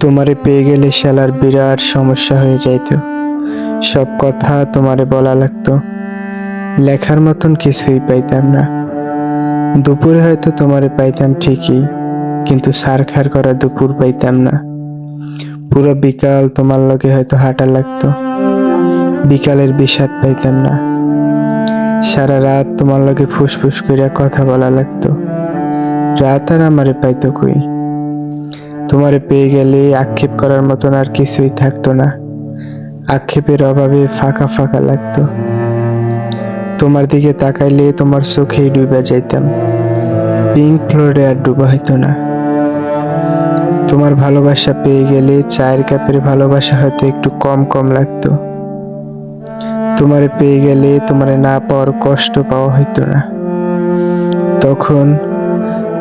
তোমারে পেয়ে গেলে শালার বিরাট সমস্যা হয়ে যাইতো। সব কথা তোমারে বলা লাগতো। লেখার মতন কিছুই পাইতাম না। দুপুরে হয়তো তোমারে পাইতাম ঠিকই, কিন্তু সার খার করা দুপুর পাইতাম না। পুরো বিকাল তোমার লগে হয়তো হাঁটা লাগতো। বিকালের বিষাদ পাইতাম না। সারা রাত তোমার লগে ফুসফুস করিয়া কথা বলা লাগতো। রাত আর আমারে পাইতো কই? তোমারে পেয়ে গেলে আক্ষেপ করার মতন আর কিছুই থাকতো না। আক্ষেপের অভাবে ফাঁকা ফাঁকা লাগতো। তোমার দিকে তাকাইলে তোমার চোখেই ডুবে যাইতাম। পিঙ্ক ফ্লোরে আর ডুবা হইতো না। তোমার ভালোবাসা পেয়ে গেলে চায়ের কাপের ভালোবাসা হয়তো একটু কম কম লাগতো। তোমারে পেয়ে গেলে তোমারে না পাওয়ার কষ্ট পাওয়া হইতো না। তখন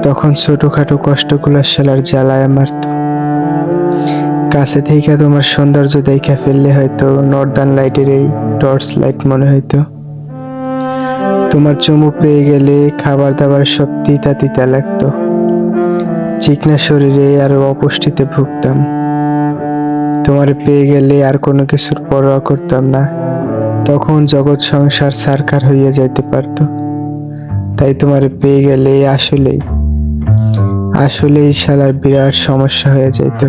তখন ছোটখাটো কষ্টগুলো শালার জ্বালায় মারত। কাছে থেকে তোমার সৌন্দর্য দেখা ফেললে হয়তো নর্দার্ন লাইটের এই টর্চ লাইট মনে হইতো। তোমার চুমু পেয়ে গেলে খাবার দাবার সব তিতা তিতা লাগতো। চিকনা শরীরে আর অপুষ্টিতে ভুগতাম। তোমার পেয়ে গেলে আর কোনো কিছুর পরোয়া করতাম না। তখন জগৎ সংসার সারকার হইয়া যাইতে পারতো। তাই তোমার পেয়ে গেলে আসলেই আসলেই শালার বিরাট সমস্যা হয়ে যাইতো।